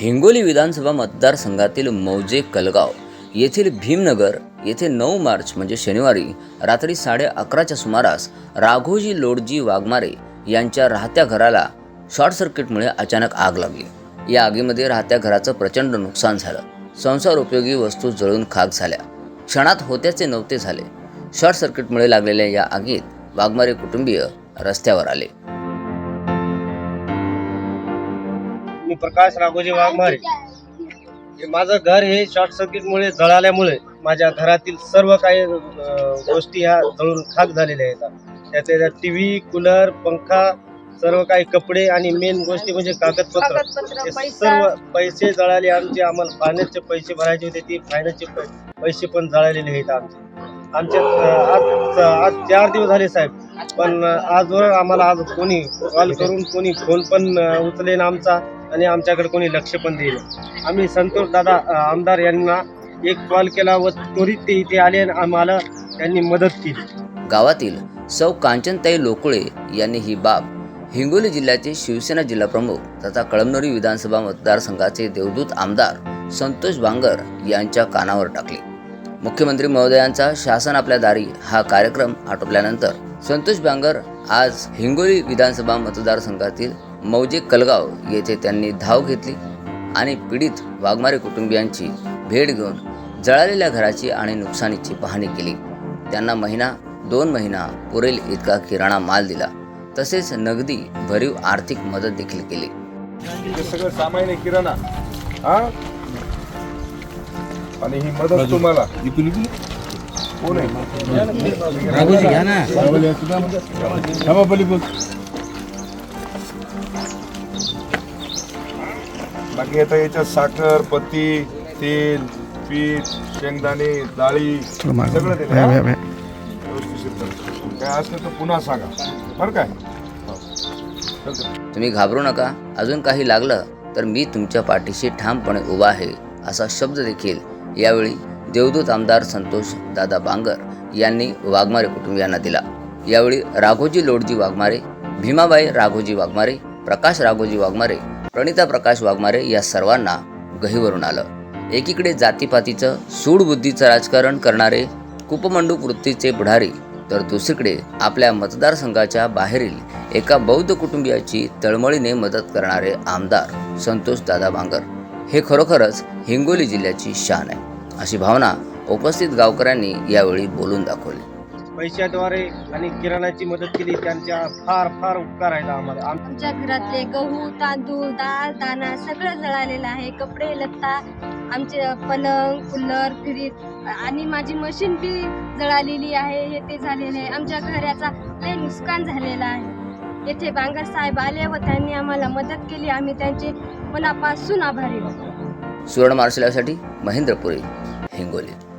हिंगोली विधानसभा मतदारसंघातील मौजे कलगाव येथील भीमनगर येथे नऊ मार्च म्हणजे शनिवारी रात्री साडे अकराच्या सुमारास राघोजी लोडजी वाघमारे यांच्या राहत्या घराला शॉर्ट सर्किटमुळे अचानक आग लागली. या आगीमध्ये राहत्या घराचं प्रचंड नुकसान झालं. संसार उपयोगी वस्तू जळून खाक झाल्या. क्षणात होत्याचे नव्हते झाले. शॉर्ट सर्किटमुळे लागलेल्या या आगीत वाघमारे कुटुंबीय रस्त्यावर आले. मी प्रकाश राघोजी वाघमारे. हे माझं घर हे शॉर्ट सर्किटमुळे जळाल्यामुळे माझ्या घरातील सर्व काही गोष्टी ह्या जळून खाक झालेल्या आहेत. त्याचे टी व्ही कूलर पंखा सर्व काही कपडे आणि मेन गोष्टी म्हणजे कागदपत्र. हे. सर्व पैसे जळाले आमचे. आम्हाला फायनान्सचे पैसे भरायचे होते. ते फायनान्सचे पैसे पण जळालेले आहेत आमचे. आमच्या आज आज चार दिवस झाले साहेब. पण आजवर आम्हाला आज कोणी कॉल करून कोणी फोन पण उचलेन आमचा. आणि आमच्याकडे कोणी लक्ष पण देईल आम्ही संतोष दादा आमदार यांना एक कॉल केला व त्वरित ते इथे आले आणि आम्हाला त्यांनी मदत केली. गावातील सौ कांचनताई लोकुळे यांनी ही बाब हिंगोली जिल्ह्याचे शिवसेना जिल्हाप्रमुख तथा कळमनुरी विधानसभा मतदारसंघाचे देवदूत आमदार संतोष बांगर यांच्या कानावर टाकले. मुख्यमंत्री महोदयांचा शासन आपल्या दारी हा कार्यक्रम आटोपल्यानंतर संतोष बांगर आज हिंगोली विधानसभा मतदारसंघातील मौजे कलगाव येथे त्यांनी धाव घेतली आणि पीडित वाघमारे कुटुंबियांची भेट घेऊन जळालेल्या घराची आणि नुकसानीची पाहणी केली. त्यांना महिना दोन महिना पुरेल इतका किराणा माल दिला. तसेच नगदी भरीव आर्थिक मदत देखील केली. सगळं सामाईन आहे किराणा. हा? आणि ही मदत तुम्हाला. कोण आहे? बाकी आता याच्यात साखर पत्ती तेल पीठ शेंगदाणे डाळी सगळं दिलं हा? व्यवस्थिशीर करा. काय असलं तर पुन्हा सांगा बरं काय हो. चालतंय. तुम्ही घाबरू नका अजून काही लागलं तर मी तुमच्या पाठीशी ठामपणे उभा आहे असा शब्द देखील यावेळी देवदूत आमदार संतोष दादा बांगर यांनी वाघमारे कुटुंबियांना दिला यावेळी राघोजी लोडजी वाघमारे भीमाबाई राघोजी वाघमारे प्रकाश राघोजी वाघमारे प्रणिता प्रकाश वाघमारे या सर्वांना गहीवरून आलं. एकीकडे जातीपातीचं सूडबुद्धीचं राजकारण करणारे कुपमंडू वृत्तीचे पुढारी तर दुसरीकडे आपल्या मतदारसंघाच्या बाहेरील एका बौद्ध कुटुंबियाची तळमळीने मदत करणारे आमदार संतोष दादा भांगर. हे खरोखरच हिंगोली जिल्ह्याची शान आहे. अशी भावना उपस्थित गावकऱ्यांनी यावेळी बोलून दाखवली. पैशाद्वारे आणि किराणाची मदत केली त्यांच्या फार फार उपकार आहे आम्हाला. आमच्या घरातले गहू तांदूळ डाळ दाणा सगळं जळालेलं आहे. कपडे लत्ता आमचे पलंग कूलर फ्रीज आणि माझी मशीन बी जळालेली आहे. हे ते झालेले आहे. आमच्या घराचा लय नुकसान झालेलं आहे. येथे बांगर साहेब आले व त्यांनी आम्हाला मदत केली. आम्ही त्यांचे मनापासून आभारी आहोत. सुवर्ण महेंद्र महेंद्रपुरी हिंगोली.